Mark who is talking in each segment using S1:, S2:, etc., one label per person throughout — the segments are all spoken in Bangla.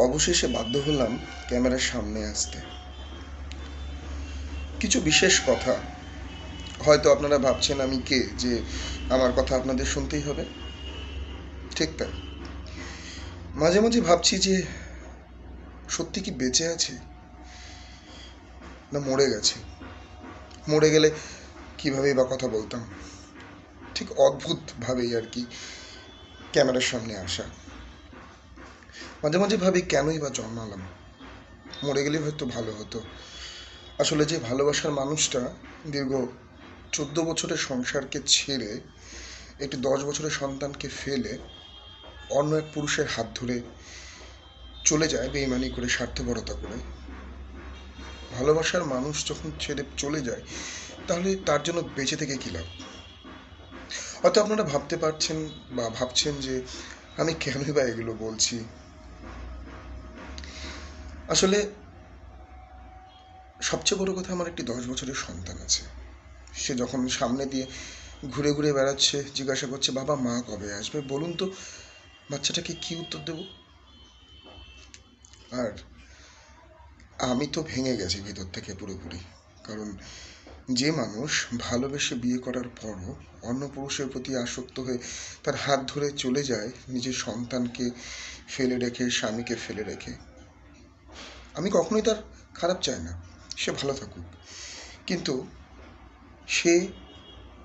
S1: অবশেষে বাধ্য হলাম ক্যামেরার সামনে আসতে। কিছু বিশেষ কথা। হয়তো আপনারা ভাবছেন আমি কে, যে আমার কথা আপনাদের শুনতেই হবে। ঠিক তাই। মাঝে মাঝে ভাবছি যে সত্যি কি বেঁচে আছে? না মরে গেছে? মরে গেলে কীভাবেই বা কথা বলতাম? ঠিক অদ্ভুতভাবেই আর কি ক্যামেরার সামনে আসা। মাঝে মাঝে ভাবি, কেনই বা জন্মালাম? মরে গেলে হয়তো ভালো হতো। আসলে যে ভালোবাসার মানুষটা দীর্ঘ চোদ্দ বছরের সংসারকে ছেড়ে একটি দশ বছরের সন্তানকে ফেলে অন্য এক পুরুষের হাত ধরে চলে যায় বেইমানি করে, স্বার্থপরতা করে। ভালোবাসার মানুষ যখন ছেড়ে চলে যায়, তাহলে তার জন্য বেঁচে থেকে কী লাভ? হয়তো আপনারা ভাবতে পারছেন বা ভাবছেন যে, আমি কেনই বা এগুলো বলছি? আসলে সবচেয়ে বড় কথা আমার একটি দশ বছরের সন্তান আছে। সে যখন সামনে দিয়ে ঘুরে ঘুরে বেড়াচ্ছে, জিজ্ঞাসা করছে, বাবা, মা কবে আসবে? বলুন তো, বাচ্চাটাকে কি উত্তর দেব? আর আমি তো ভেঙে গেছি ভিতর থেকে পুরোপুরি। কারণ যে মানুষ ভালোবেসে বিয়ে করার পরও অন্য পুরুষের প্রতি আসক্ত হয়ে তার হাত ধরে চলে যায় নিজের সন্তানকে ফেলে রেখে, স্বামীকে ফেলে রেখে। আমি কখনোই তার খারাপ চাই না। সে ভালো থাকুক। কিন্তু সে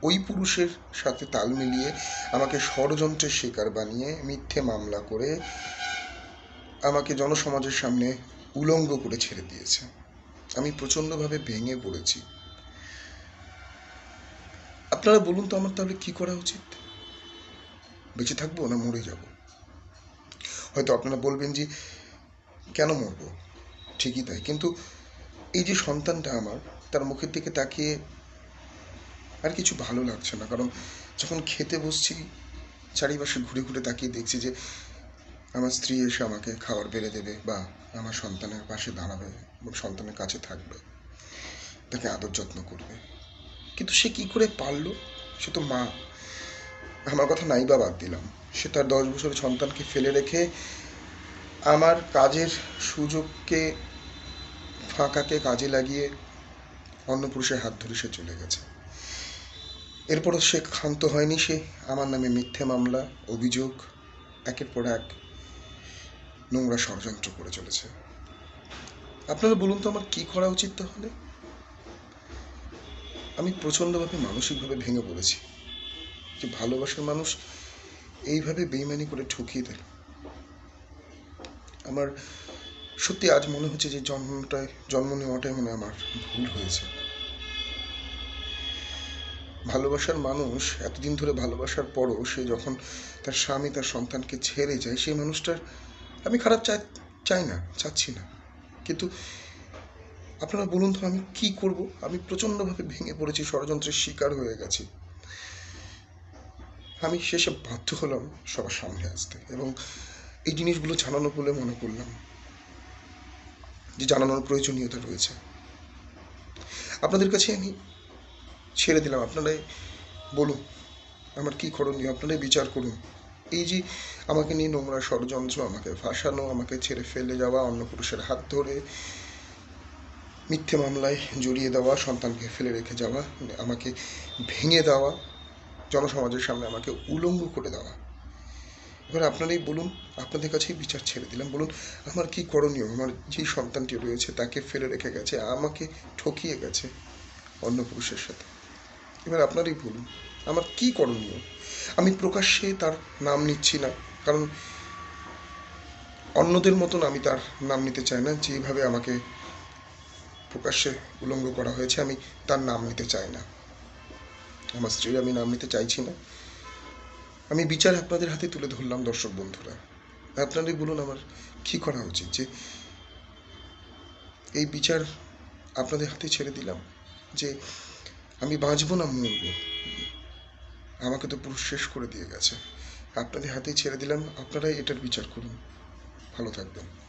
S1: ওই পুরুষের সাথে তাল মিলিয়ে আমাকে ষড়যন্ত্রের শিকার বানিয়ে, মিথ্যে মামলা করে আমাকে জনসমাজের সামনে উলঙ্গ করে ছেড়ে দিয়েছে। আমি প্রচণ্ডভাবে ভেঙে পড়েছি। আপনারা বলুন তো আমার তাহলে কি করা উচিত? বেঁচে থাকব না মরে যাব? হয়তো আপনারা বলবেন যে, কেন মরবো? ঠিকই তাই। কিন্তু এই যে সন্তানটা আমার, তার মুখের দিকে তাকিয়ে আর কিছু ভালো লাগছে না। কারণ যখন খেতে বসছি, চারিপাশে ঘুরে ঘুরে তাকিয়ে দেখছি যে আমার স্ত্রী এসে আমাকে খাবার বেড়ে দেবে বা আমার সন্তানের পাশে দাঁড়াবে এবং সন্তানের কাছে থাকবে, তাকে আদর যত্ন করবে। কিন্তু সে কি করে পারল? সে তো মা। আমার কথা নাই বা বাদ দিলাম। সে তার দশ বছরের সন্তানকে ফেলে রেখে আমার কাজের সুযোগকে ফাঁকাকে কাজে লাগিয়ে অন্য পুরুষের হাত ধরে সে চলে গেছে। এরপরও সে ক্ষান্ত হয়নি সে। আমার নামে মিথ্যে মামলা, অভিযোগ, একের পর এক নোংরা ষড়যন্ত্র করে চলেছে। আপনারা বলুন তো, আমার কি করা উচিত তাহলে? আমি প্রচণ্ডভাবে মানসিকভাবে ভেঙে পড়েছি যে ভালোবাসার মানুষ এইভাবে বেইমানি করে ঠকিয়ে দেয়। আমার সত্যি আজ মনে হচ্ছে যে জন্মটায়, জন্ম নেওয়াটাই মনে আমার ভুল হয়েছে। ভালোবাসার মানুষ, এতদিন ধরে ভালোবাসার পরও সে যখন তার স্বামী, তার সন্তানকে ছেড়ে যায়, সেই মানুষটার আমি খারাপ চাই চাই না, চাচ্ছি না। কিন্তু আপনারা বলুন তো, আমি কি করব? আমি প্রচণ্ডভাবে ভেঙে পড়েছি, ষড়যন্ত্রের শিকার হয়ে গেছি। আমি শেষে বাধ্য হলাম সবার সামনে আসতে এবং এই জিনিসগুলো জানানো বলে মনে করলাম। যে জানানোর প্রয়োজনীয়তা রয়েছে। আপনাদের কাছে আমি ছেড়ে দিলাম। আপনারাই বলুন, আমার কি করণীয়? আপনারাই বিচার করুন। এই যে আমাকে নিয়ে নোংরা ষড়যন্ত্র, আমাকে ফাঁসানো, আমাকে ছেড়ে ফেলে যাওয়া, অন্য পুরুষের হাত ধরে মিথ্যে মামলায় জড়িয়ে দেওয়া, সন্তানকে ফেলে রেখে যাওয়া, আমাকে ভেঙে দেওয়া, জনসমাজের সামনে আমাকে উলঙ্গ করে দেওয়া এবার আপনারাই বলুন, আপনাদের কাছেই বিচার ছেড়ে দিলাম। বলুন, আমার কি করণীয়? আমার যে সন্তানটি রয়েছে, তাকে ফেলে রেখে গেছে, আমাকে ঠকিয়ে গেছে অন্য পুরুষের সাথে। এবার আপনারই বলুন, আমার কি করণীয়? আমি প্রকাশ্যে তার নাম নিচ্ছি না, কারণ অন্যদের মতন আমি তার নাম নিতে চাই না, যেভাবে আমাকে প্রকাশ্যে উলঙ্গ করা হয়েছে, আমি তার নাম নিতে চাই না। আমার স্ত্রীর আমি নাম নিতে চাইছি না। আমি বিচার আপনাদের হাতে তুলে ধরলাম, দর্শক বন্ধুরা। আপনারাই বলুন আমার কী করা উচিত যে এই বিচার আপনাদের হাতে ছেড়ে দিলাম, যে আমি বাঁচবো না মরব। আমাকে তো পুরো শেষ করে দিয়ে গেছে। আপনাদের হাতেই ছেড়ে দিলাম, আপনারাই এটার বিচার করুন। ভালো থাকবেন।